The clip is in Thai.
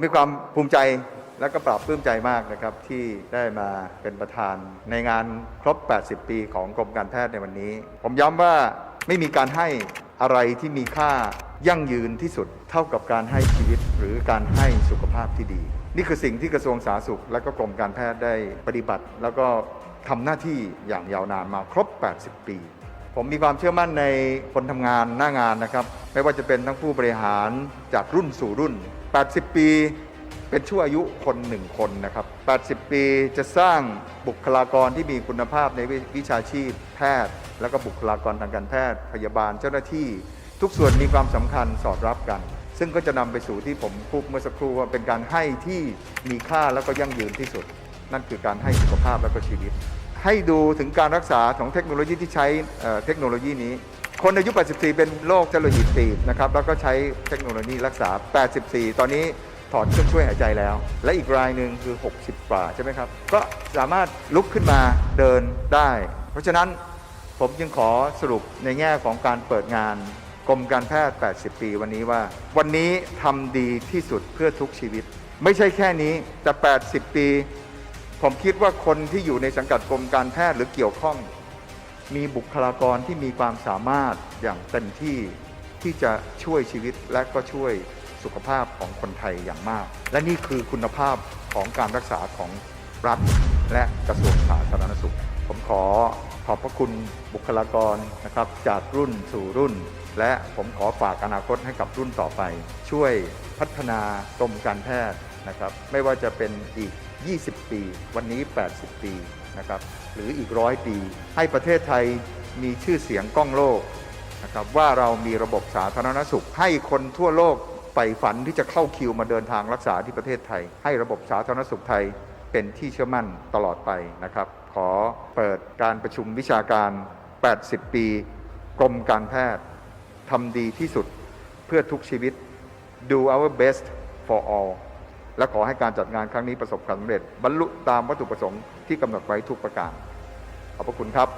ผมมีความภูมิใจและก็ปราบปลื้มใจมากนะครับที่ได้มาเป็นประธานในงานครบ 80 ปีของกรมการแพทย์ในวันนี้ ผมย้ำว่าไม่มีการให้อะไรที่มีค่ายั่งยืนที่สุดเท่ากับการให้ชีวิตหรือการให้สุขภาพที่ดี นี่คือสิ่งที่กระทรวงสาธารณสุข และก็กรมการแพทย์ได้ปฏิบัติ แล้วก็ทำหน้าที่อย่างยาวนานมาครบ 80 ปี ผมมีความเชื่อมั่นในคนทำงานหน้างานนะครับ ไม่ว่าจะเป็นทั้งผู้บริหารจากรุ่นสู่รุ่น 80 ปีเป็นชั่วอายุคนหนึ่งคนนะครับ 80 ปีจะสร้างบุคลากรที่มีคุณภาพในวิชาชีพ แพทย์ แล้วก็บุคลากรทางการแพทย์ พยาบาลเจ้าหน้าที่ ทุกส่วนมีความสำคัญสอดรับกัน ซึ่งก็จะนำไปสู่ที่ผมพูดเมื่อสักครู่ว่าเป็นการให้ที่มีค่าแล้วก็ยั่งยืนที่สุด นั่นคือการให้สุขภาพและก็ชีวิต ให้ดูถึงการรักษาของเทคโนโลยีที่ใช้เทคโนโลยีนี้ คนอายุ 84 เป็นโรคเจริญหิตตีบนะครับแล้วก็ใช้เทคโนโลยีรักษา 84 ตอนนี้ถอดเครื่องช่วยหายใจแล้ว และอีกรายหนึ่งคือ 60กว่าใช่ไหมครับ ก็สามารถลุกขึ้นมาเดินได้ เพราะฉะนั้นผมจึงขอสรุปในแง่ของการเปิดงานกรมการแพทย์ 80 ปีวันนี้ว่า วันนี้ทำดีที่สุดเพื่อทุกชีวิต ไม่ใช่แค่นี้แต่ 80 ปี ผมคิดว่าคนที่อยู่ในสังกัดกรมการแพทย์หรือเกี่ยวข้อง มีบุคลากรที่มีความสามารถอย่างเต็มที่ที่จะช่วยชีวิตและก็ช่วยสุขภาพของคนไทยอย่างมาก และนี่คือคุณภาพของการรักษาของรัฐและกระทรวงสาธารณสุข ผมขอขอบพระคุณบุคลากรนะครับจากรุ่นสู่รุ่น และผมขอฝากอนาคตให้กับรุ่นต่อไป ช่วยพัฒนากรมการแพทย์นะครับ ไม่ว่าจะเป็นอีก 20 ปี วันนี้ 80 ปีนะครับหรืออีกร้อยปี ให้ประเทศไทยมีชื่อเสียงก้องโลกนะครับว่าเรามีระบบสาธารณสุข ให้คนทั่วโลกใฝ่ฝันที่จะเข้าคิวมาเดินทางรักษาที่ประเทศไทย ให้ระบบสาธารณสุขไทยเป็นที่เชื่อมั่นตลอดไปนะครับ ขอเปิดการประชุมวิชาการ 80 ปี กรมการแพทย์ทำดีที่สุดเพื่อทุกชีวิต do our best for all และขอให้การจัดงานครั้งนี้ประสบความสำเร็จ บรรลุตามวัตถุประสงค์ที่กำหนดไว้ทุกประการ ขอบพระคุณครับ